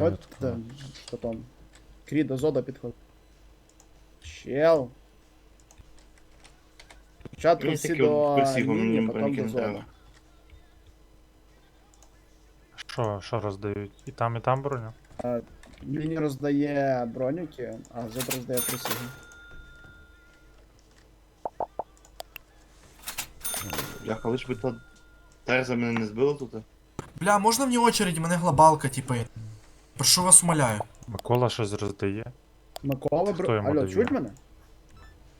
Підходьте, потом. Крі до зода підходь. Чел. Спочатку всі до присігу, потім до зода. Що, що роздають? І там, і там броню? Лінія роздає броніки, а зод роздає присігу. Бляха, лиш би та Тереза мене не збила тут. Бля, можна мені очередь, мене глобалка, типу. Прошу вас, умоляю. Микола щось роздає. Микола Хто бро... йому Алло, дає? чують мене?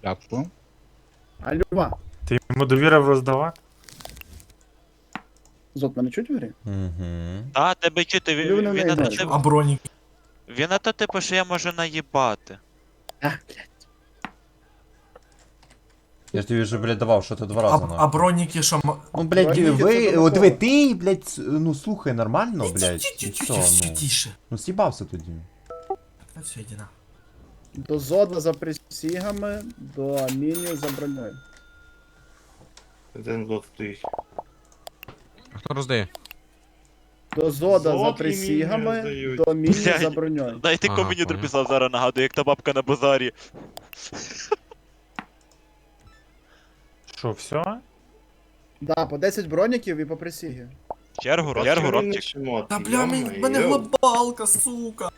Дякую. Алло, Ти йому довірив роздавати? зод мене чуть в грі? Угу. А, тебе чути, він, Люди він, на знають. тип- А бронік. він типу, що я можу наїбати. А, блядь. Я ж тобі вже, блядь, давав, що ти два А, рази а нахуй. броніки що. м- Ну, блядь, Броніки ви, це от такого. ти, блядь, ну слухай, нормально, блядь, і все, Тише, ну. тише. Ну с'їбався тоді. Ну все, йди на. До зода за присігами, до міні за броньою. Один злот стоїть. А хто роздає? До зода Зод за і міні присігами, роздають. до міні Блядь. за броньою. Дайте Ага, комені понял. писав зараз нагадую, як та бабка на базарі. Що, все? Да, по 10 броніків і по присігі. Чергу, Та чергу, шмот? Та бля, мені- в мене глобалка, сука.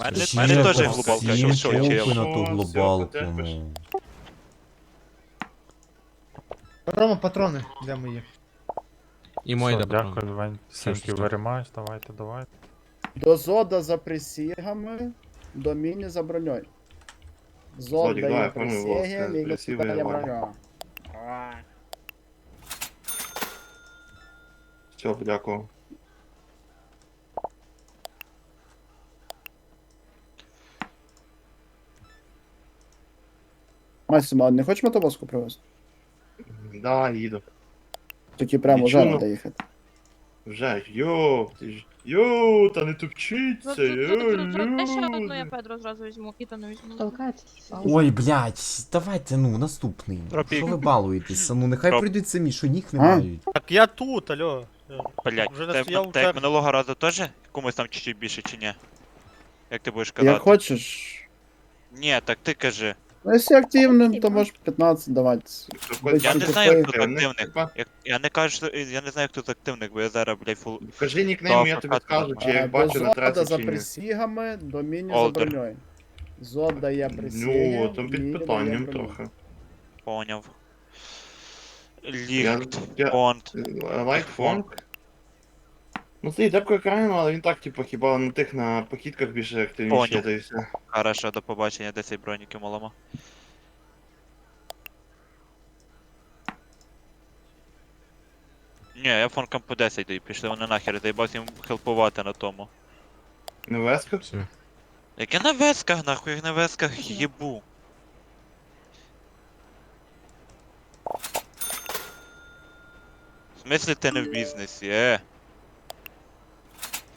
Мене, мене теж глобалка, що що, чел. на ту глобалку, ну. Рома, патрони для моїх. І мої Все, патрон. дякую, Вань. Thank you very much, давайте, давайте. До зода за присігами, до міні за броньою. Зод Зодік, дає давай, формуй волос, присіги, міні красивий дає Іван. броню. Все, дякую. Максима, не хочеш мотовозку привезти? Да, їду. Тоді прямо вже Нічого. треба їхати. Вже, йо, ти ж. Йо, та не тупчіться, йо, тут, ще одну я люди. Педро зразу візьму, і не візьму. Толкається. Ой, блядь, давайте, ну, наступний. Тропік. Що ви балуєтеся? Ну, нехай Троп. прийдуть самі, що ніг не А? мають. Так я тут, алло. Блять, Вже настояв та як так. минулого разу теж комусь там чуть-чуть більше чи ні? Як ти будеш Як казати? хочеш. Ні, так ти кажи. Ну, якщо активним, то можеш 15 давати. Я не знаю, хто з активний, активних. Як, я не кажу, що- я не знаю, хто з активних, бо я зараз, блядь, фул. Кажи нікнейм, я тобі скажу, чи я До бачу на зода трасі за чи ні. присігами, до міні за Олдер. броньою. Зод дає присіги, Ну, там міні під дає питанням броню. трохи. Поняв. Ліфт, я, лайк фонк. Ну це і депко екрану, але він так, типу, хіба на тих на похідках більше активніше, та і все. Хорошо, до побачення, 10 броніків малому. Ні, я фонкам по 10 даю, пішли вони нахер, заїбався їм хелпувати на тому. На весках? Все. Як я на весках, нахуй, як на весках їбу. В смислі ти не в бізнесі, е?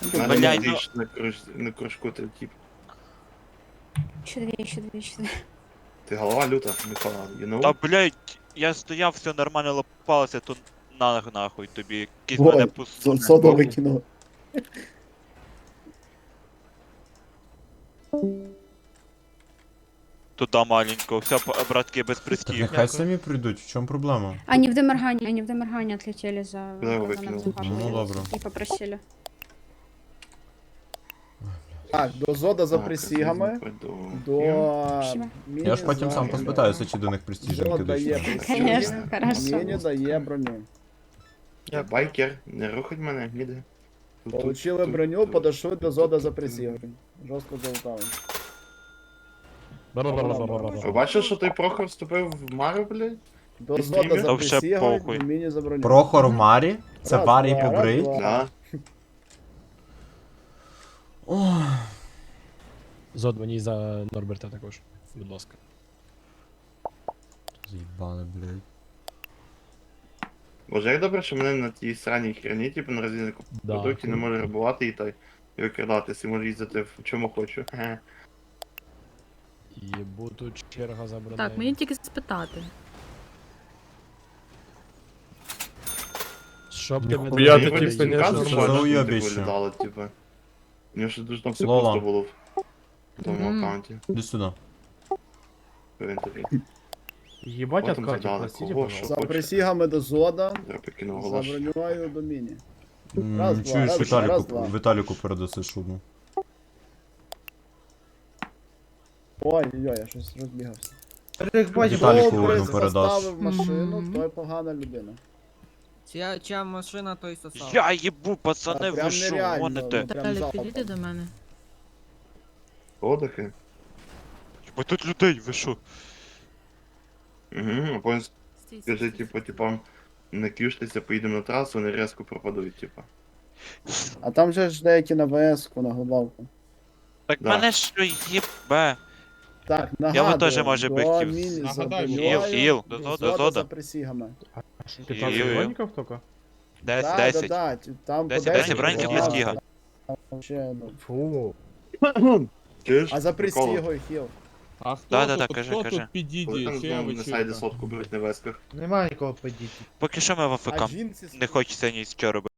Блядь, ти ну- на, круж, на кружку ти тип. Чотири, чотири, чотири. Ти голова люта, Микола, you know? Та блять, я стояв, все нормально лопалося, то на нахуй тобі. Якийсь мене Ой, пусуне. Сода викинув. Туда маленького. Все, братки, без Так нехай самі прийдуть, в чому проблема? Они в Демаргане, они в Демаргане отлетели за вы казаном выкинул? Захаром Ну, добре. и попросили. Так, до зода за присігами, до Спасибо. міні Я ж потім за сам поспитаюся, чи до них Зод кидають. дає присіги, Конечно, хорошо. міні дає броню. Я байкер, не рухать мене, ніде. Получили броню, подошли до зода за присігами. Жорстко залутали. Ви бачили, що той Прохор вступив в Мару, блядь? До за Та вже похуй. до міні за. Прохор в Марі? Це Раз, Барі два, раз, побрить? два. Да. Зод мені за Норберта також, будь ласка. Заїбали, блядь. Боже, як добре, що мене на тій сраній херні, типу на розвіднику Да. продукті не може рибувати і той і викрадатись, і може їздити в чому хочу. Ге. Єбу тут черга за бронею. Так, мені тільки спитати. Щоб Я ти, вроді типу, не нормально, що за щоб, уйобище? типу, літало, типу. У нього ще дуже там все Лола. просто було в тому Мгм. аккаунті. Іди сюди. Ебать Потім откатик, задали, простите, кого, пожалуйста. За хочете. присягами до зода, Я покинув за оголошення. до міні. М, Раз, два, Чуєш, раз, два, раз, два. Віталіку передаси шубу. Ой, йой, я щось розбігався. Віталіку приз передаш. поставив машину, Мгм. той погана людина. Чия, чия машина, той сосав. Я їбу, пацани, А, ви прям що нереально. гоните? Прям залпом. підійди до мене. Подихи. Бо тут людей, ви що? Угу, а потім Стій, стій, скажи, стій. типу, типам, не кюштеся, поїдемо на трасу, вони різко пропадуть, типу. А там же ж деякі на ВС-ку, на глобалку. Так Да. мене що їбе. Так, Я нагадую, би теж, може, би до хотів. Нагадай, Хіл, хіл, до до зода, зода зода. за присягами. 15 Ё-ё. броников только? Десь, Да, да, 10. да, ті- там по 10, 10 броніків було. без. Вообще, ну. Фу. Чуєш? А за Прикол. присягою хіл. А хто Да, да, да, тут, кажи, хто кажи. тут підійде? Чия знову на сайді вечірка? сотку беруть на весках. Нема нікого підійти. Поки що ми в А АФК. жінці Не хочеться ні з чого робити.